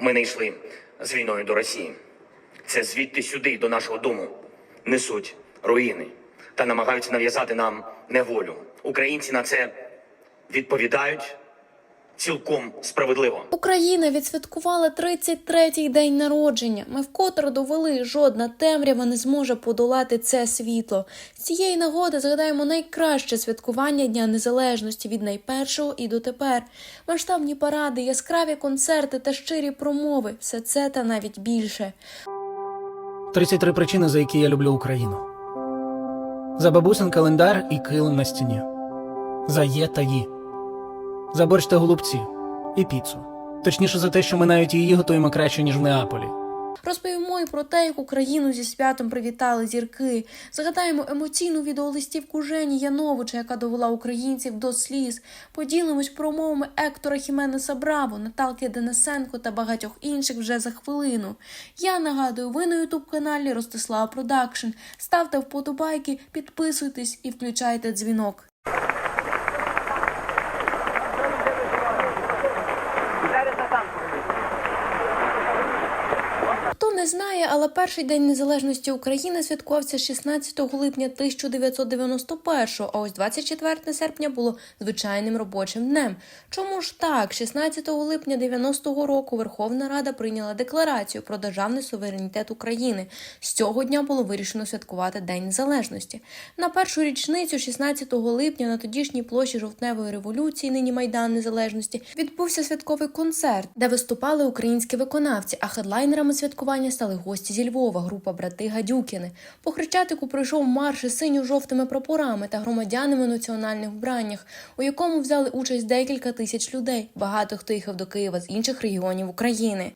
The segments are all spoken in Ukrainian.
Ми не йшли з війною до Росії. Це звідти сюди, до нашого дому, несуть руїни та намагаються нав'язати нам неволю. Українці на це відповідають цілком справедливо. Україна відсвяткувала 33-й день народження. Ми вкотре довели, жодна темрява не зможе подолати це світло. З цієї нагоди згадаємо найкраще святкування Дня Незалежності від найпершого і дотепер. Масштабні паради, яскраві концерти та щирі промови все це та навіть більше. 33 причини, за які я люблю Україну. За бабусин календар і килим на стіні. За є та ї. За голубці. І піцу. Точніше за те, що ми навіть її готуємо краще, ніж в Неаполі. Розповімо і про те, як Україну зі святом привітали зірки. Згадаємо емоційну відеолистівку Жені Яновича, яка довела українців до сліз. Поділимось промовами Ектора Хіменеса Браво, Наталки Денисенко та багатьох інших вже за хвилину. Я нагадую, ви на ютуб каналі Ростислава Продакшн. Ставте вподобайки, підписуйтесь і включайте дзвінок. Хто не знає, але перший день незалежності України святкувався 16 липня 1991, а ось 24 серпня було звичайним робочим днем. Чому ж так? 16 липня 90-го року Верховна Рада прийняла декларацію про державний суверенітет України. З цього дня було вирішено святкувати День Незалежності. На першу річницю, 16 липня, на тодішній площі жовтневої революції, нині Майдан Незалежності, відбувся святковий концерт, де виступали українські виконавці, а хедлайнерами святкування стали гості зі Львова, група брати Гадюкіни. По Хрещатику пройшов марш із синьо-жовтими прапорами та громадянами в національних вбраннях, у якому взяли участь декілька тисяч людей. Багато хто їхав до Києва з інших регіонів України.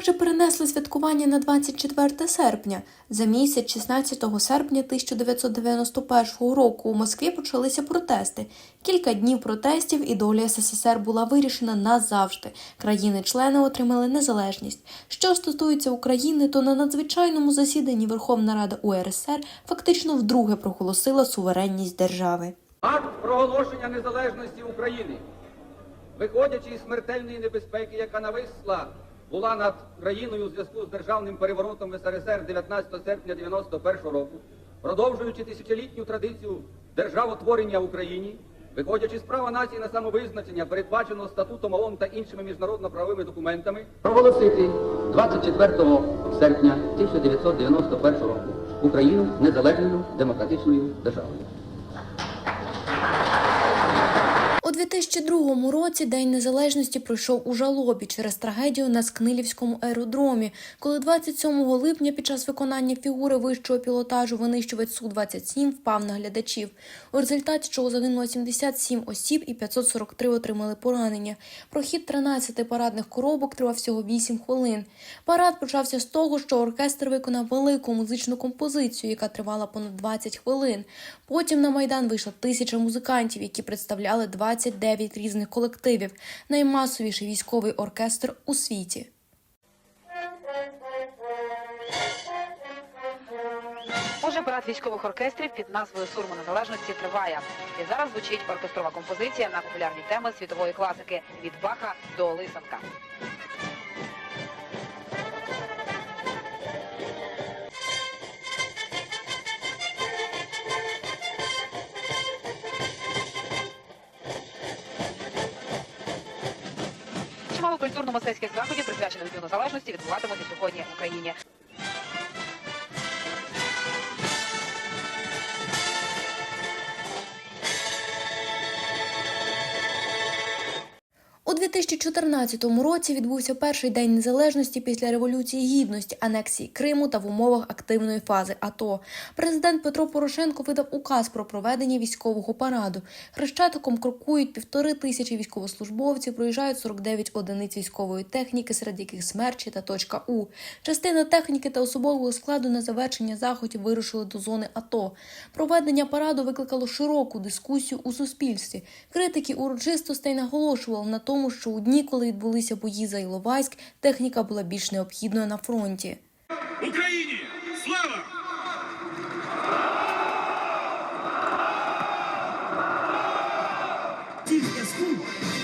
Як же перенесли святкування на 24 серпня? За місяць 16 серпня 1991 року у Москві почалися протести. Кілька днів протестів і доля СССР була вирішена назавжди. Країни-члени отримали незалежність. Що стосується України, то на надзвичайному засіданні Верховна Рада УРСР фактично вдруге проголосила суверенність держави. Акт проголошення незалежності України, виходячи із смертельної небезпеки, яка нависла була над країною у зв'язку з державним переворотом СРСР 19 серпня 91 року, продовжуючи тисячолітню традицію державотворення в Україні, виходячи з права нації на самовизначення, передбаченого статутом ООН та іншими міжнародно-правовими документами, проголосити 24 серпня 1991 року Україну незалежною демократичною державою. У 2002 році День Незалежності пройшов у жалобі через трагедію на Скнилівському аеродромі, коли 27 липня під час виконання фігури вищого пілотажу винищувач Су-27 впав на глядачів, у результаті чого загинуло 77 осіб і 543 отримали поранення. Прохід 13 парадних коробок тривав всього 8 хвилин. Парад почався з того, що оркестр виконав велику музичну композицію, яка тривала понад 20 хвилин. Потім на майдан вийшла тисяча музикантів, які представляли 29 різних колективів, наймасовіший військовий оркестр у світі. Отже, парад військових оркестрів під назвою Сурма Незалежності триває. І зараз звучить оркестрова композиція на популярні теми світової класики від Баха до Лисенка. Культурно-мистецьких заходів, присвячених Дню Незалежності, відбуватимуться сьогодні в Україні. 2014 році відбувся перший день незалежності після революції гідності, анексії Криму та в умовах активної фази АТО. Президент Петро Порошенко видав указ про проведення військового параду. Хрещатиком крокують півтори тисячі військовослужбовців, проїжджають 49 одиниць військової техніки, серед яких смерчі та точка У. Частина техніки та особового складу на завершення заходів вирушили до зони АТО. Проведення параду викликало широку дискусію у суспільстві. Критики урочистостей наголошували на тому, тому, що у дні, коли відбулися бої за Іловайськ, техніка була більш необхідною на фронті. Україні! Слава! Ті зв'язку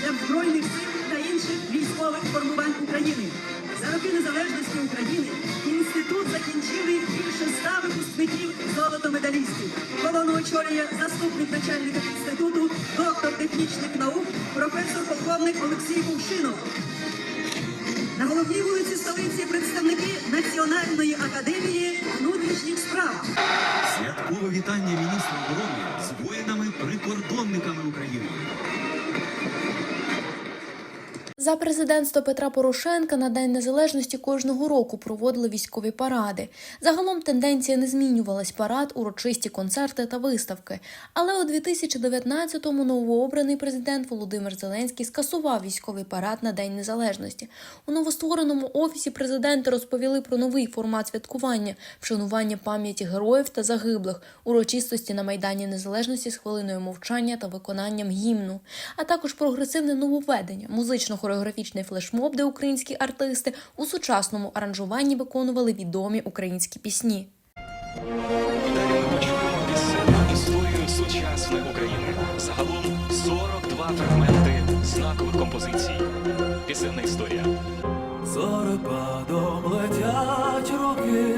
для Збройних сил та інших військових формувань України. За роки незалежності України інститут закінчили більше ста випускників золотомедалістів. Колону очолює заступник начальника інституту, доктор технічних наук, професор полковник Олексій Кувшинов. На головній вулиці столиці представники Національної академії внутрішніх справ. Святкове вітання міністра оборони з воїнами-прикордонниками України. За президентства Петра Порошенка на День Незалежності кожного року проводили військові паради. Загалом тенденція не змінювалась парад, урочисті концерти та виставки. Але у 2019-му новообраний президент Володимир Зеленський скасував військовий парад на День Незалежності. У новоствореному офісі президента розповіли про новий формат святкування, вшанування пам'яті героїв та загиблих, урочистості на Майдані Незалежності з хвилиною мовчання та виконанням гімну, а також прогресивне нововведення, музично-хореографічний флешмоб, де українські артисти у сучасному аранжуванні виконували відомі українські пісні. Далі ми почуємо пісенну історію сучасної України. Загалом 42 фрагменти знакових композицій. Пісенна історія. Зорепадом летять роки.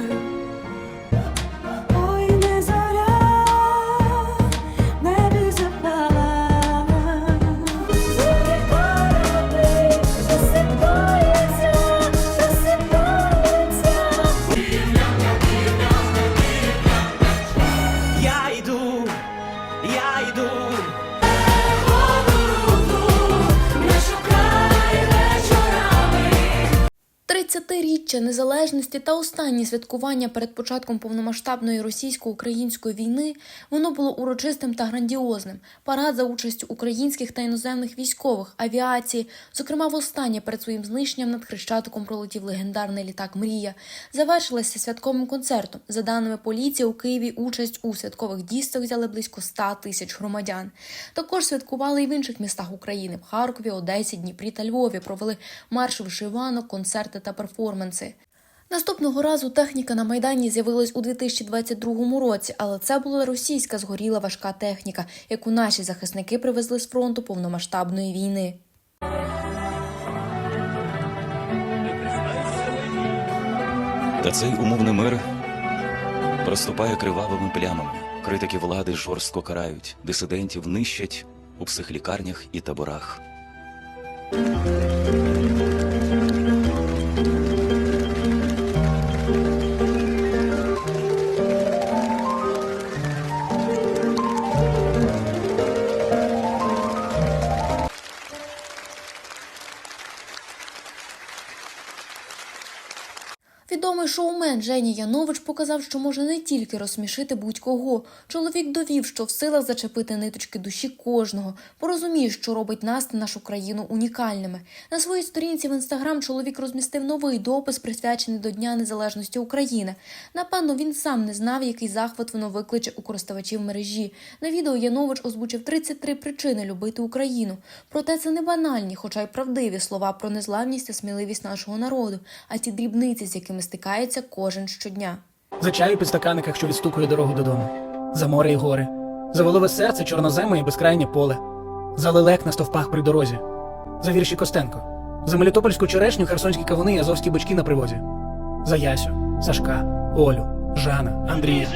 30-річчя незалежності та останні святкування перед початком повномасштабної російсько-української війни воно було урочистим та грандіозним. Парад за участю українських та іноземних військових, авіації, зокрема, востаннє перед своїм знищенням над Хрещатиком пролетів легендарний літак Мрія. Завершилася святковим концертом. За даними поліції, у Києві участь у святкових дійствах взяли близько 100 тисяч громадян. Також святкували і в інших містах України в Харкові, Одесі, Дніпрі та Львові. Провели марш вишиванок, концерти та перформанси. Наступного разу техніка на майдані з'явилась у 2022 році, але це була російська згоріла важка техніка, яку наші захисники привезли з фронту повномасштабної війни. Та цей умовний мир проступає кривавими плямами. Критики влади жорстко карають, дисидентів нищать у психлікарнях і таборах. Шоумен Женя Янович показав, що може не тільки розсмішити будь-кого. Чоловік довів, що в силах зачепити ниточки душі кожного, порозуміє, що робить нас та нашу країну унікальними. На своїй сторінці в інстаграм чоловік розмістив новий допис, присвячений до Дня Незалежності України. Напевно, він сам не знав, який захват воно викличе у користувачів мережі. На відео Янович озвучив 33 причини любити Україну. Проте це не банальні, хоча й правдиві слова про незламність та сміливість нашого народу, а ті дрібниці, з якими стикається кожен щодня. За чаю під стаканиках, що відстукує дорогу додому. За море і гори. За волове серце, чорноземи і безкрайнє поле. За лелек на стовпах при дорозі. За вірші Костенко. За мелітопольську черешню, херсонські кавуни азовські бочки на привозі. За Ясю, Сашка, Олю, Жана, Андрія.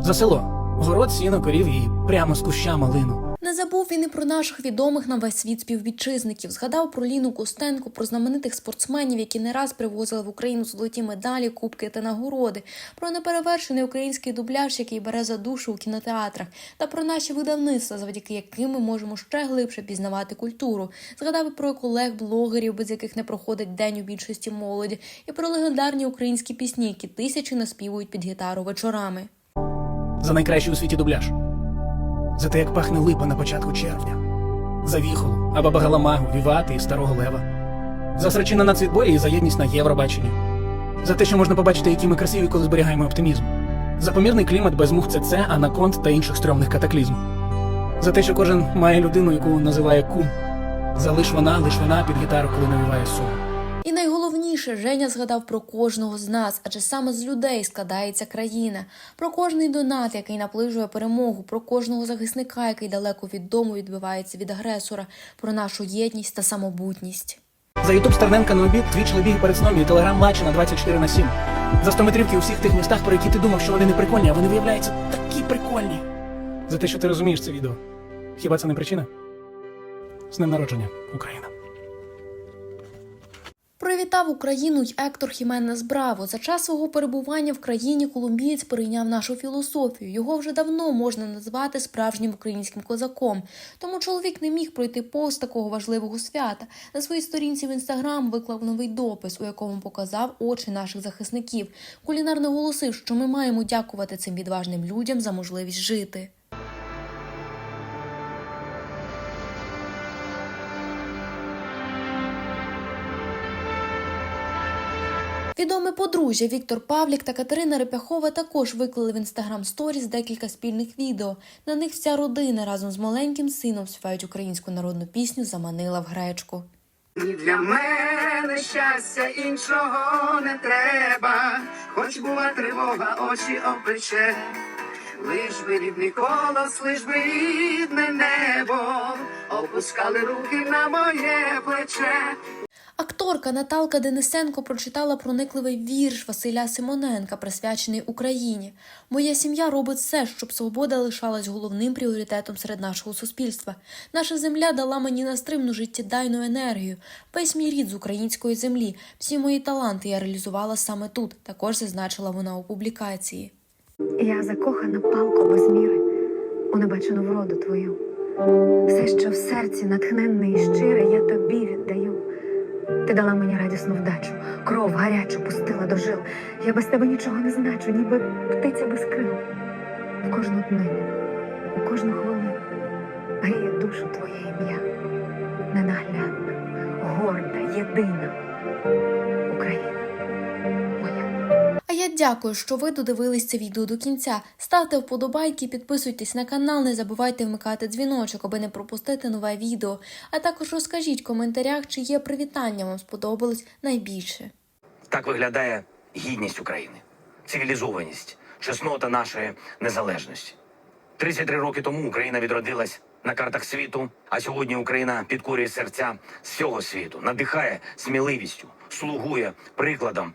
За село. Город, сіно, корів і прямо з куща малину. Не забув він і про наших відомих на весь світ співвітчизників. Згадав про Ліну Костенко, про знаменитих спортсменів, які не раз привозили в Україну золоті медалі, кубки та нагороди, про неперевершений український дубляж, який бере за душу у кінотеатрах, та про наші видавництва, завдяки яким ми можемо ще глибше пізнавати культуру. Згадав про колег-блогерів, без яких не проходить день у більшості молоді, і про легендарні українські пісні, які тисячі наспівують під гітару вечорами. За найкращий у світі дубляж. За те, як пахне липа на початку червня. За віхолу, Абаба Галамагу, Вівати і Старого Лева. За срачина на цвітборі і за єдність на Євробаченні. За те, що можна побачити, які ми красиві, коли зберігаємо оптимізм. За помірний клімат без мух ЦЦ, анаконд та інших стрьомних катаклізм. За те, що кожен має людину, яку називає кум. Залиш вона, лиш вона під гітару, коли навіває сум. І найголовніше, Женя згадав про кожного з нас, адже саме з людей складається країна, про кожний донат, який наближує перемогу, про кожного захисника, який далеко від дому відбивається від агресора, про нашу єдність та самобутність. За ютуб Стерненка на обід, твіч лебіги перед сном і телеграм матчі на 24 на 7. За 100 метрівки у всіх тих містах, про які ти думав, що вони не прикольні, а вони виявляються такі прикольні. За те, що ти розумієш це відео. Хіба це не причина? З днем народження, Україна. Привітав Україну й Ектор Хіменес Браво. За час свого перебування в країні колумбієць перейняв нашу філософію. Його вже давно можна назвати справжнім українським козаком. Тому чоловік не міг пройти повз такого важливого свята. На своїй сторінці в інстаграм виклав новий допис, у якому показав очі наших захисників. Кулінар наголосив, що ми маємо дякувати цим відважним людям за можливість жити. Відоме подружжя Віктор Павлік та Катерина Репяхова також виклали в інстаграм сторіс декілька спільних відео. На них вся родина разом з маленьким сином співають українську народну пісню Заманила в гречку. Для мене щастя іншого не треба, хоч була тривога, очі опече. Лиш би рідний колос, лиш би рідне небо, опускали руки на моє плече. Акторка Наталка Денисенко прочитала проникливий вірш Василя Симоненка, присвячений Україні. Моя сім'я робить все, щоб свобода лишалась головним пріоритетом серед нашого суспільства. Наша земля дала мені настримну життєдайну енергію. Весь мій рід з української землі. Всі мої таланти я реалізувала саме тут. Також зазначила вона у публікації. Я закохана палко без міри у небачену вроду твою. Все, що в серці натхненне і щире, я тобі віддаю. Ти дала мені радісну вдачу, кров гарячу пустила до жил. Я без тебе нічого не значу, ніби птиця без крил. В кожну днину, у кожну хвилину гріє душу твоє ім'я. Ненаглядна, горда, єдина дякую, що ви додивились це відео до кінця. Ставте вподобайки, підписуйтесь на канал, не забувайте вмикати дзвіночок, аби не пропустити нове відео. А також розкажіть в коментарях, чи є привітання вам сподобалось найбільше. Так виглядає гідність України, цивілізованість, чеснота нашої незалежності. 33 роки тому Україна відродилась на картах світу, а сьогодні Україна підкорює серця всього світу, надихає сміливістю, слугує прикладом